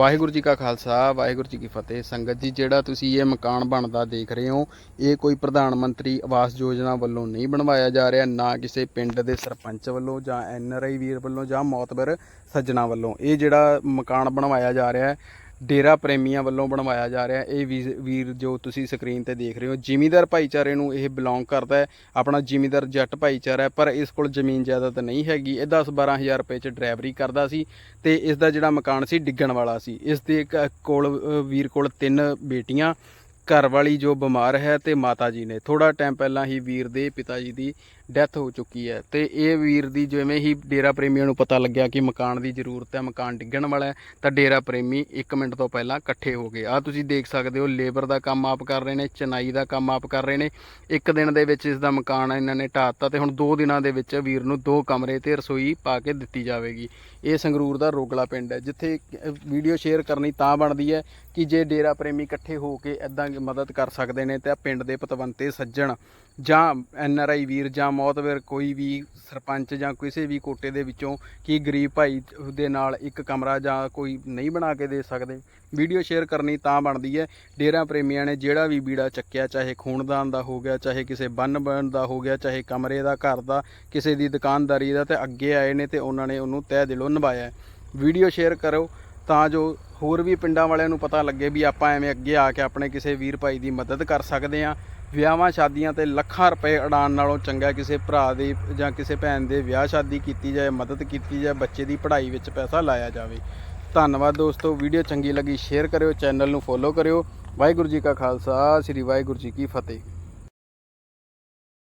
ਵਾਹਿਗੁਰੂ ਜੀ ਕਾ ਖਾਲਸਾ, ਵਾਹਿਗੁਰੂ ਜੀ ਕੀ ਫਤਿਹ। ਸੰਗਤ ਜੀ, ਜਿਹੜਾ ਤੁਸੀਂ ਇਹ ਮਕਾਨ ਬਣਦਾ ਦੇਖ ਰਹੇ ਹੋ, ਇਹ ਕੋਈ ਪ੍ਰਧਾਨ ਮੰਤਰੀ ਆਵਾਸ ਯੋਜਨਾ ਵੱਲੋਂ ਨਹੀਂ ਬਣਵਾਇਆ ਜਾ ਰਿਹਾ, ਨਾ ਕਿਸੇ ਪਿੰਡ ਦੇ ਸਰਪੰਚ ਵੱਲੋਂ, ਜਾਂ ਐਨ ਆਰ ਆਈ ਵੀਰ ਵੱਲੋਂ, ਜਾਂ ਮੌਤਬਰ ਸੱਜਣਾ ਵੱਲੋਂ। ਇਹ ਜਿਹੜਾ ਮਕਾਨ ਬਣਵਾਇਆ ਜਾ ਰਿਹਾ ਹੈ ਡੇਰਾ ਪ੍ਰੇਮੀਆਂ ਵੱਲੋਂ ਬਣਵਾਇਆ ਜਾ ਰਿਹਾ ਇਹ ਵੀਰ- ਜੋ ਤੁਸੀਂ ਸਕਰੀਨ ਤੇ ਦੇਖ ਰਹੇ ਹੋ, ਜ਼ਿਮੀਂਦਾਰ ਭਾਈਚਾਰੇ ਨੂੰ ਇਹ ਬਿਲੋਂਗ ਕਰਦਾ ਹੈ। ਆਪਣਾ ਜ਼ਿਮੀਂਦਾਰ ਜੱਟ ਭਾਈਚਾਰਾ ਹੈ, ਪਰ ਇਸ ਕੋਲ ਜ਼ਮੀਨ ਜਾਇਦਾਦ ਨਹੀਂ ਹੈਗੀ। ਇਹ 10 12000 ਰੁਪਏ ਚ ਡਰਾਈਵਰੀ ਕਰਦਾ ਸੀ ਤੇ ਇਸ ਦਾ ਜਿਹੜਾ ਮਕਾਨ ਸੀ, ਡਿੱਗਣ ਵਾਲਾ ਸੀ। ਇਸ ਦੇ ਕ- ਕੋਲ ਵੀਰ ਕੋਲ ਤਿੰਨ ਬੇਟੀਆਂ, ਘਰ ਵਾਲੀ ਜੋ ਬਿਮਾਰ ਹੈ ਤੇ ਮਾਤਾ ਜੀ ਨੇ। ਥੋੜਾ ਟਾਈਮ ਪਹਿਲਾਂ ਹੀ ਵੀਰ ਦੇ ਪਿਤਾ ਜੀ ਦੀ ਡੈਥ ਹੋ ਚੁੱਕੀ ਹੈ। ਤੇ ਇਹ ਵੀਰ ਦੀ ਜਿਵੇਂ ਹੀ ਡੇਰਾ ਪ੍ਰੇਮੀਆਂ ਨੂੰ ਪਤਾ ਲੱਗਿਆ ਕਿ ਮਕਾਨ ਦੀ ਜ਼ਰੂਰਤ ਹੈ, ਮਕਾਨ ਡਿੱਗਣ ਵਾਲਾ ਹੈ, ਤਾਂ ਡੇਰਾ ਪ੍ਰੇਮੀ 1 ਮਿੰਟ ਤੋਂ ਪਹਿਲਾਂ ਇਕੱਠੇ ਹੋ ਗਏ। ਆ ਤੁਸੀਂ ਦੇਖ ਸਕਦੇ ਹੋ, ਲੇਬਰ ਦਾ ਕੰਮ ਆਪ ਕਰ ਰਹੇ ਨੇ, ਚਨਾਈ ਦਾ ਕੰਮ ਆਪ ਕਰ ਰਹੇ ਨੇ। ਇੱਕ ਦਿਨ ਦੇ ਵਿੱਚ ਇਸ ਦਾ ਮਕਾਨ ਇਹਨਾਂ ਨੇ ਢਾਹ ਦਿੱਤਾ ਤੇ ਹੁਣ 2 ਦਿਨਾਂ ਦੇ ਵਿੱਚ ਵੀਰ ਨੂੰ ਦੋ ਕਮਰੇ ਤੇ ਰਸੋਈ ਪਾ ਕੇ ਦਿੱਤੀ ਜਾਵੇਗੀ। ਇਹ ਸੰਗਰੂਰ ਦਾ ਰੋਗਲਾ ਪਿੰਡ ਹੈ, ਜਿੱਥੇ ਵੀਡੀਓ ਸ਼ੇਅਰ ਕਰਨੀ ਤਾਂ ਬਣਦੀ ਹੈ ਕਿ ਜੇ ਡੇਰਾ ਪ੍ਰੇਮੀ ਇਕੱਠੇ ਹੋ ਕੇ ਇਦਾਂ ਮਦਦ ਕਰ ਸਕਦੇ ਨੇ ਤਾਂ ਪਿੰਡ ਦੇ ਪਤਵੰਤੇ ਸੱਜਣ ਜਾਂ ਐਨ ਆਰ ਆਈ ਵੀਰ ਜਾਂ ਮੌਤਵਰ ਕੋਈ ਵੀ ਸਰਪੰਚ ਜਾਂ ਕਿਸੇ ਵੀ ਕੋਟੇ ਦੇ ਵਿੱਚੋਂ ਕੀ ਗਰੀਬ ਭਾਈ ਦੇ ਨਾਲ ਇੱਕ ਕਮਰਾ ਜਾਂ ਕੋਈ ਨਹੀਂ ਬਣਾ ਕੇ ਦੇ ਸਕਦੇ, ਵੀਡੀਓ ਸ਼ੇਅਰ ਕਰਨੀ ਤਾਂ ਬਣਦੀ ਹੈ। ਡੇਰਾ ਪ੍ਰੇਮੀਆਂ ਨੇ ਜਿਹੜਾ ਵੀ ਬੀੜਾ ਚੱਕਿਆ, ਚਾਹੇ ਖੂਨਦਾਨ ਦਾ ਹੋ ਗਿਆ, ਚਾਹੇ ਕਿਸੇ ਬੰਨ ਬਣ ਦਾ ਹੋ ਗਿਆ, ਚਾਹੇ ਕਮਰੇ ਦਾ, ਘਰ ਦਾ, ਕਿਸੇ ਦੀ ਦੁਕਾਨਦਾਰੀ ਦਾ ਤੇ ਅੱਗੇ ਆਏ ਨੇ ਤੇ ਉਹਨਾਂ ਨੇ ਉਹਨੂੰ ਤਹਿ ਦਿਲੋਂ ਨਿਭਾਇਆ ਵੀਡੀਓ ਸ਼ੇਅਰ ਕਰੋ ਤਾਂ ਜੋ ਹੋਰ ਵੀ ਪਿੰਡਾਂ ਵਾਲਿਆਂ ਨੂੰ ਪਤਾ ਲੱਗੇ ਵੀ ਆਪਾਂ ਐਵੇਂ ਅੱਗੇ ਆ ਕੇ ਆਪਣੇ ਕਿਸੇ ਵੀਰ ਭਾਈ ਦੀ ਮਦਦ ਕਰ ਸਕਦੇ ਹਾਂ। ਵਿਆਹਾਂ, ਸ਼ਾਦੀਆਂ ਤੇ ਲੱਖਾਂ ਰੁਪਏ ਉਡਾਉਣ ਨਾਲੋਂ ਚੰਗਾ ਕਿਸੇ ਭਰਾ ਦੀ ਜਾਂ ਕਿਸੇ ਭੈਣ ਦੇ ਵਿਆਹ, ਸ਼ਾਦੀ ਕੀਤੀ ਜਾਏ, ਮਦਦ ਕੀਤੀ ਜਾਏ, ਬੱਚੇ ਦੀ ਪੜ੍ਹਾਈ ਵਿੱਚ ਪੈਸਾ ਲਾਇਆ ਜਾਵੇ। ਧੰਨਵਾਦ ਦੋਸਤੋ, ਵੀਡੀਓ ਚੰਗੀ ਲੱਗੀ ਸ਼ੇਅਰ ਕਰਿਓ, ਚੈਨਲ ਨੂੰ ਫੋਲੋ ਕਰਿਓ। ਵਾਹਿਗੁਰੂ ਜੀ ਕਾ ਖਾਲਸਾ, ਸ੍ਰੀ ਵਾਹਿਗੁਰੂ ਜੀ ਕੀ ਫਤਿਹ।